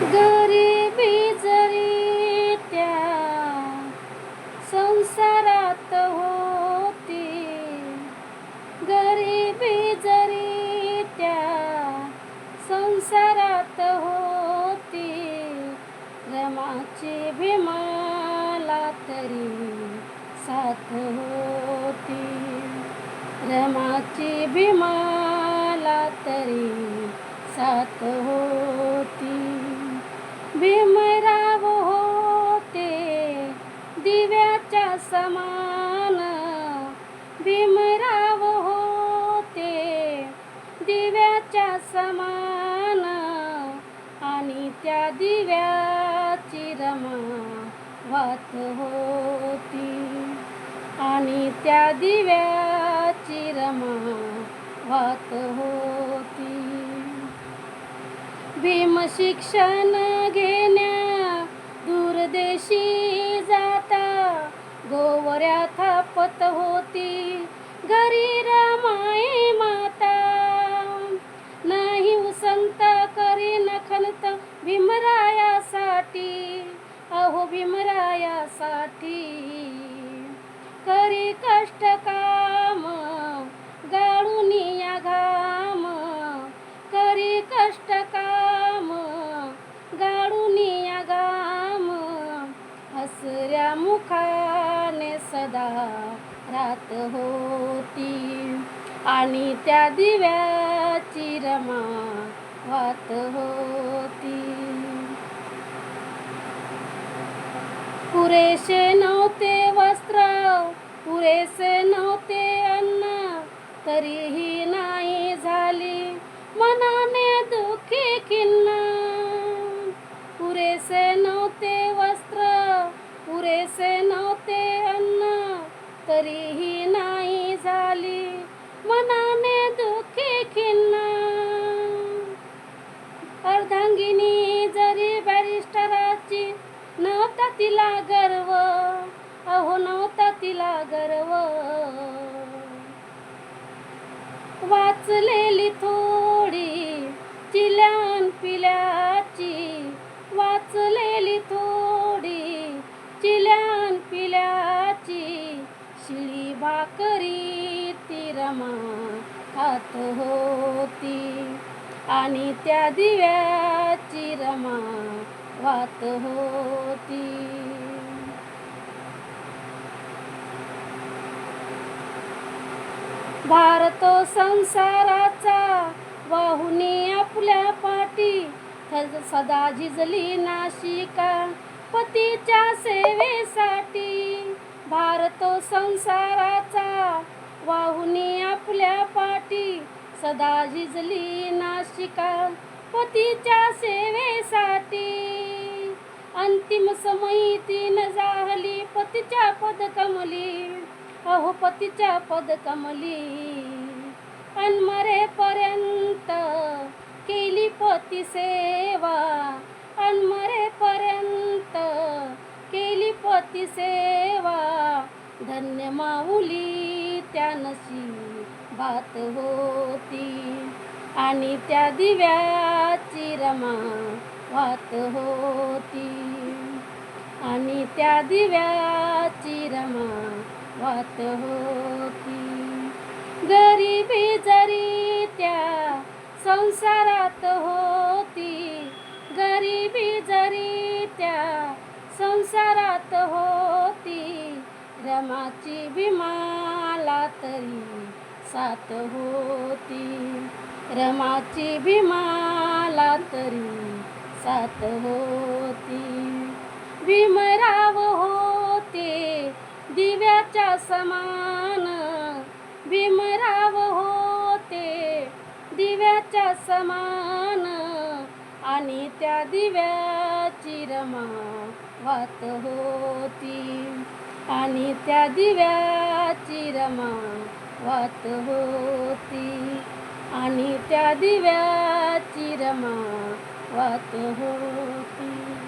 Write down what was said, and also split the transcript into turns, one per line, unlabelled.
गरीबी जरी त्या संसारात होती गरीबी जरी त्या संसारात होती रमाची भीमाला तरी साथ होती. रमाची भीमाला तरी साथ होती. भीमराव होते. दिव्याच्या समान भीमराव होते. दिव्याच्या समान आणि त्या दिव्याची रमा वात होती. आणि त्या दिव्याची रमा वात होती. भीम शिक्षण परदेशी जाता गोवऱ्या थापत होती. घरी रमाई माता नाही उसंत करी नखनत भीमरायासाठी. अहो भीमरायासाठी करी कष्ट का सुखाने सदा रात होती. आणि त्या दिव्याची रमा वात होती. पुरेसे नव्हते वस्त्र पुरेसे नव्हते अन्न तरीही नाही झाली तरीही नाही झाली. मनाने दुःखी खिन्ना अर्धांगिनी जरी बॅरिस्टराची नव्हता तिला गर्व अहो नव्हता तिला गर्व. वाचलेली थो रमा हात. होती आणि त्या दिव्याची रमा वात होती. भारत संसाराचा वाहुनी आपल्या पाठी. सदा झिजली नाशिका पतीच्या सेवेसाठी. भारत संसाराचा वाहुनी आपल्या पाठी सदा झिजली नाशिका पतीच्या सेवेसाठी. अंतिम समयी तीन जाहली पतीच्या पदकमली अहो पतीच्या पदकमली अनमरेपर्यंत केली पती सेवा. अनमरेपर्यंत केली पती सेवा. धन्य माऊली त्या नशी भात होती. आणि त्या दिव्याची रमा वात होती. आणि त्या दिव्याची रमा वात होती. गरिबी जरी त्या संसारात होती गरिबी जरी त्या संसारात होती रमाची भीमाला तरी सात होती. रमाची भीमाला तरी सात होती. भीमराव होते दिव्याच्या समान. भीमराव होते दिव्याच्या समान. आणि त्या दिव्याची रमा वात होती. आणि त्या दिव्याची रमा वात होती. आणि त्या दिव्याची रमा वात होती.